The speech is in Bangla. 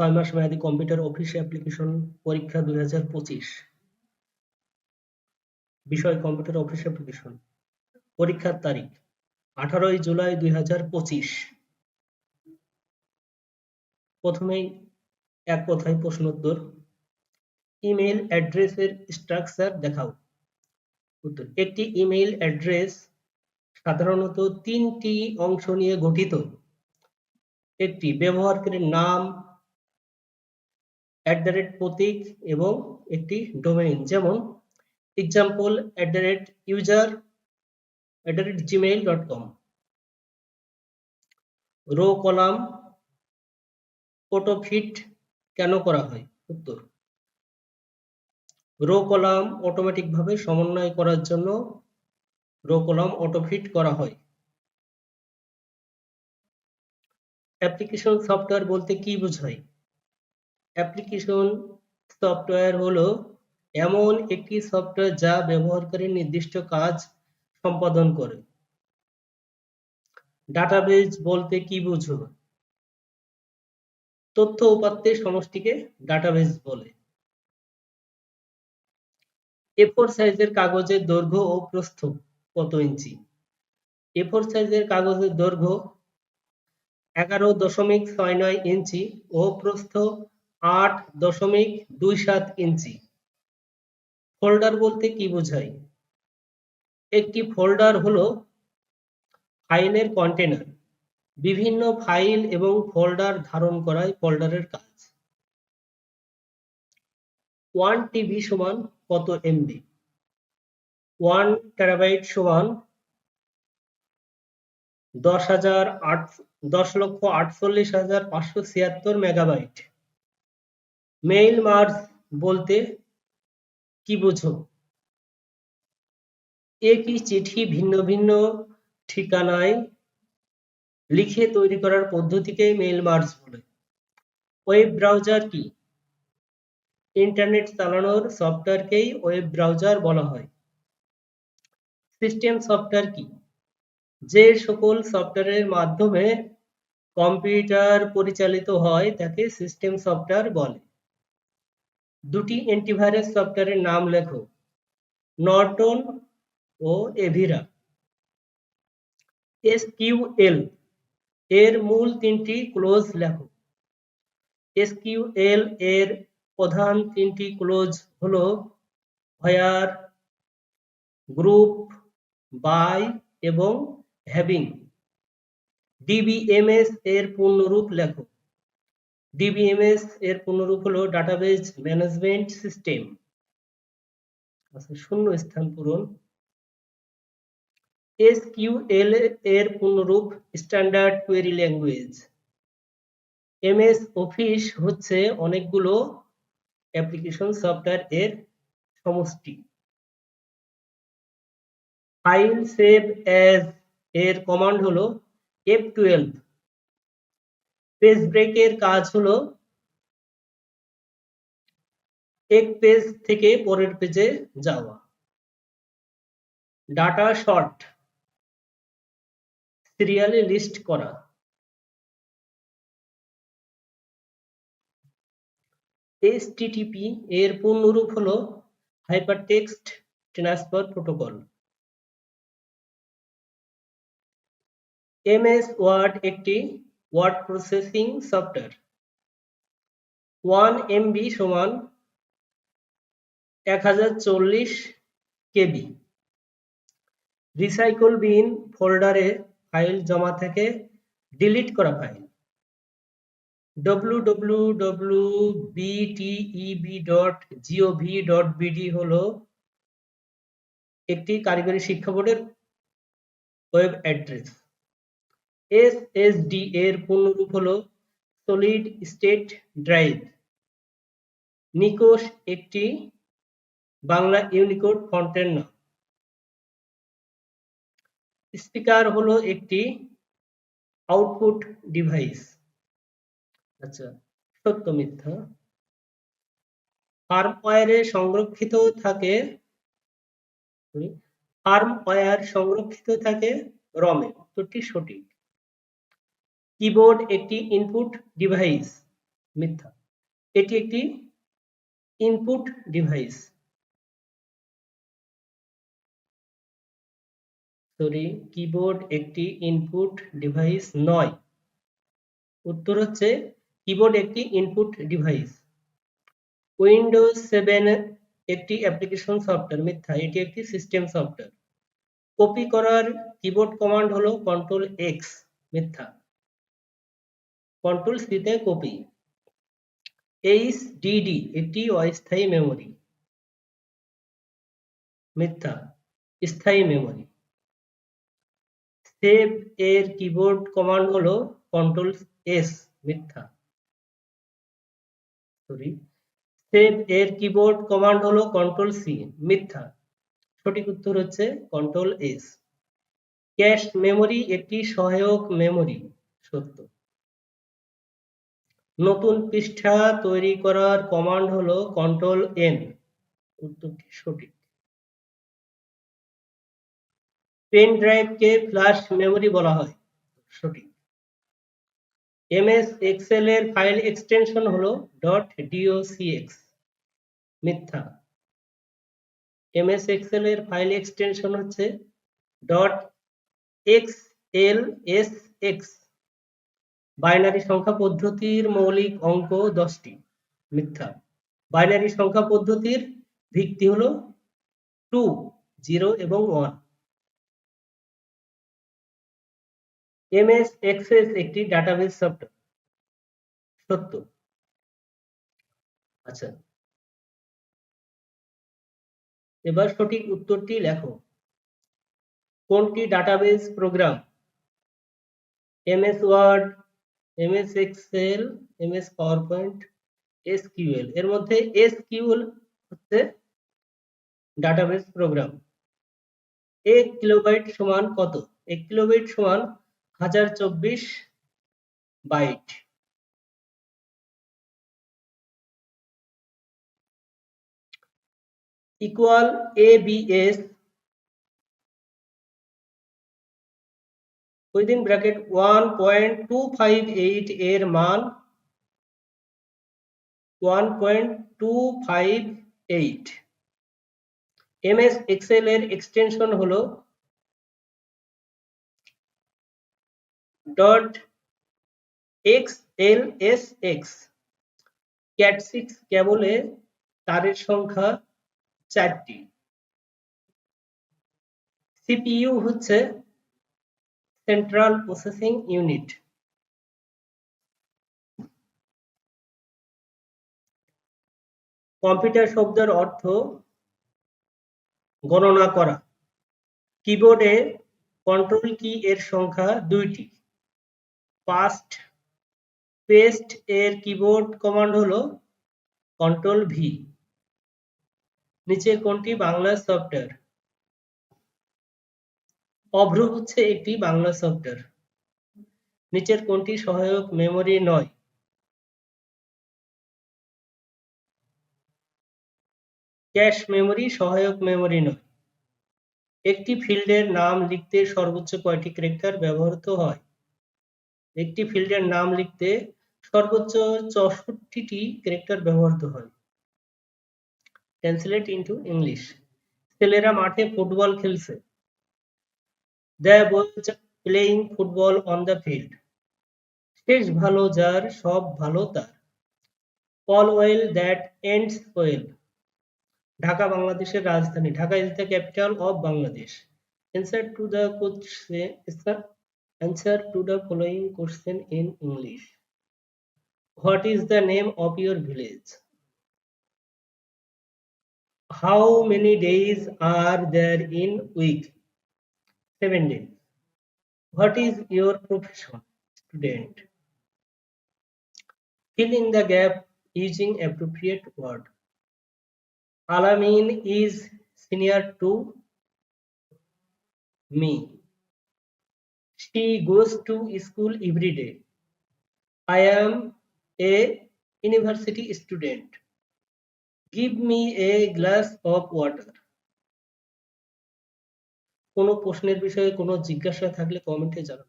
ছয় মাস মেয়াদী কম্পিউটার অফিস অ্যাপ্লিকেশন পরীক্ষা দুই হাজার পঁচিশ। বিষয়, কম্পিউটার অফিস অ্যাপ্লিকেশন। পরীক্ষার তারিখ, আঠারোই জুলাই দুই হাজার পঁচিশ। প্রথমেই এক কথায় প্রশ্নোত্তর ইমেল অ্যাড্রেসের স্ট্রাকচার দেখাও। উত্তর, একটি ইমেল অ্যাড্রেস সাধারণত তিনটি অংশ নিয়ে গঠিত। একটি ব্যবহারকারীর নাম অ্যাট দ্য রেট প্রতীক এবং একটি ডোমেইন যেমন example at the rate user at the rate Gmail dot com row column fit কেন করা হয়? উত্তর রো কলাম অটোমেটিকভাবে সমন্বয় করার জন্য রো কলাম অটোফিট করা হয়। অ্যাপ্লিকেশন সফটওয়্যার বলতে কি বোঝায়? অ্যাপ্লিকেশন সফটওয়্যার হলো এমন একটি সফটওয়্যার যা ব্যবহারকারীর নির্দিষ্ট কাজ সম্পাদন করে। ডাটাবেজ বলতে কি বুঝো? তথ্য উপাত্তের সমষ্টিকে ডাটাবেজ বলে। এ ফোর সাইজের কাগজের দৈর্ঘ্য ও প্রস্থ কত ইঞ্চি? এ ফোর সাইজের কাগজের দৈর্ঘ্য এগারো দশমিক ছয় নয় ইঞ্চি ও প্রস্থ আট দশমিক দুই সাত ইঞ্চি। ফোল্ডার বলতে কি বোঝায়? একটি ফোল্ডার হলো ফাইলের কন্টেনার। বিভিন্ন ফাইল এবং ফোল্ডার ধারণ করাই ফোল্ডারের কাজ। ওয়ান টিবি সমান কত এমবি? ওয়ান টেরাবাইট সমান দশ হাজার আট, দশ লক্ষ আটচল্লিশ হাজার পাঁচশো ছিয়াত্তর মেগাবাইট। মেইল মার্জ বলতে কি বুঝো? একই চিঠি ভিন্ন ভিন্ন ঠিকানায় লিখে তৈরি করার পদ্ধতিকে মেইল মার্জ বলে। ওয়েব ব্রাউজার কি? ইন্টারনেট চালানোর সফটওয়্যারকেই ওয়েব ব্রাউজার বলা হয়। সিস্টেম সফটওয়্যার কি? যে সকল সফটওয়্যারের মাধ্যমে কম্পিউটার পরিচালিত হয়, তাকে সিস্টেম সফটওয়্যার বলে। দুটি অ্যান্টিভাইরাস সফটওয়্যারের নাম লেখো নর্টন ও এভিরা এসকিউএল এর মূল তিনটি ক্লোজ লেখো। এসকিউএল এর প্রধান তিনটি ক্লোজ হলো হোয়ার গ্রুপ বাই এবং হ্যাভিং ডিবিএমএস এর পূর্ণরূপ লেখো। ডিবিএমএস এর পূর্ণরূপ হলো ডাটাবেজ ম্যানেজমেন্ট সিস্টেম আচ্ছা শূন্য স্থান পূরণ। এসকিউএল এর পূর্ণরূপ standard query language MS Office হচ্ছে অনেকগুলো অ্যাপ্লিকেশন সফটওয়্যার এর সমষ্টি। ফাইল সেভ অ্যাজ এর কমান্ড হলো এফ টুয়েলভ পেজ ব্রেকের কাজ হলো এক পেজ থেকে পরের পেজে যাওয়া। ডাটা শর্ট সিরিয়ালে লিস্ট করা। এইচটিটিপি এর পূর্ণরূপ হলো hypertext transfer protocol MS Word একটি word processing software one MB সমান এক হাজার চল্লিশ কেবি। রিসাইকেল বিন ফোল্ডারে ফাইল জমা থেকে ডিলিট করা ফাইল www.bteb.gov.bd হলো একটি কারিগরি শিক্ষা বোর্ডের ওয়েব অ্যাড্রেস এসএসডি এর পূর্ণরূপ হলো সলিড স্টেট ড্রাইভ নিকোশ একটি বাংলা ইউনিকোড ফন্টের নাম স্পিকার হলো একটি আউটপুট ডিভাইস আচ্ছা সত্য মিথ্যা। ফার্মওয়্যারে সংরক্ষিত থাকে ফার্মওয়্যার সংরক্ষিত থাকে রমে উত্তরটি সঠিক। কিবোর্ড একটি ইনপুট ডিভাইস মিথ্যা। এটি একটি ইনপুট ডিভাইস সরি কিবোর্ড একটি ইনপুট ডিভাইস নয়। উত্তর হচ্ছে কিবোর্ড একটি ইনপুট ডিভাইস উইন্ডোজ সেভেন একটি অ্যাপ্লিকেশন সফটওয়্যার মিথ্যা। এটি একটি সিস্টেম সফটওয়্যার কপি করার কিবোর্ড কমান্ড হলো কন্ট্রোল এক্স মিথ্যা। কন্ট্রোল সিতে কপি এইচ ডিডি একটি অস্থায়ী মেমোরি মিথ্যা, স্থায়ী মেমোরি সেভ এর কিবোর্ড কমান্ড হলো কন্ট্রোল এস মিথ্যা। সরি সেভ এর কিবোর্ড কমান্ড হলো কন্ট্রোল সি মিথ্যা। সঠিক উত্তর হচ্ছে কন্ট্রোল এস ক্যাশ মেমোরি একটি সহায়ক মেমোরি সত্য। নতুন পৃষ্ঠা তৈরি করার কমান্ড হলো কন্ট্রোল এন উত্তরটি সঠিক? পেন ড্রাইভকে ফ্ল্যাশ মেমোরি বলা হয়, সঠিক। এমএস এক্সেল এর ফাইল এক্সটেনশন হলো. ডট ডিওসিএক্স মিথ্যা এমএস এক্সেল এর ফাইল এক্সটেনশন হচ্ছে. Dot X L S X binary সংখ্যা পদ্ধতির মৌলিক অঙ্ক দশটি, মিথ্যা। বাইনারি সংখ্যা পদ্ধতির ভিত্তি হলো টু জিরো এবং ওয়ান এমএস এক্সেস একটি ডাটাবেস সফটওয়্যার সত্য। আচ্ছা। এবার সঠিক উত্তরটি লেখো। কোনটি database program MS Word MS Excel MS PowerPoint SQL এর মধ্যে এসকিউএল হচ্ছে ডাটাবেস প্রোগ্রাম এক কিলোবাইট সমান কত? এক কিলোবাইট সমান হাজার চব্বিশ byte equal a within bracket one point two five eight এর মান one point two five eight MS Excel এর এক্সটেনশন হলো dot X L S X cat six কেবলে তারের সংখ্যা চারটি। সিপিইউ হচ্ছে সেন্ট্রাল প্রসেসিং ইউনিট কম্পিউটার শব্দের অর্থ গণনা করা। কিবোর্ডে কন্ট্রোল কি এর সংখ্যা দুইটি। পাস্ট পেস্ট এর কিবোর্ড কমান্ড হলো কন্ট্রোল ভি নিচের কোনটি বাংলা সফটওয়্যার অভ্র হচ্ছে একটি বাংলা সফটওয়্যার নিচের কোনটি সহায়ক মেমোরি নয়? ক্যাশ মেমোরি সহায়ক মেমোরি নয়। একটি ফিল্ডের নাম লিখতে সর্বোচ্চ কয়টি ক্যারেক্টার ব্যবহৃত হয়? একটি ফিল্ডের নাম লিখতে সর্বোচ্চ চৌষট্টিটি ক্যারেক্টার ব্যবহৃত হয়। ট্রান্সলেট ইনটু ইংলিশ ছেলেরা মাঠে ফুটবল খেলছে। The boys playing football on the field শেষ ভালো যার সব ভালো তার all well that ends well Dhaka বাংলাদেশের রাজধানী Dhaka is the capital of Bangladesh answer to the question answer to the following question in English what is the name of your village how many days are there in week seven days what is your profession student fill in the gap using appropriate word Alamin is senior to me. She goes to school every day. I am a university student. Give me a glass of water. কোনো প্রশ্নের বিষয়ে কোনো জিজ্ঞাসা থাকলে কমেন্টে জানান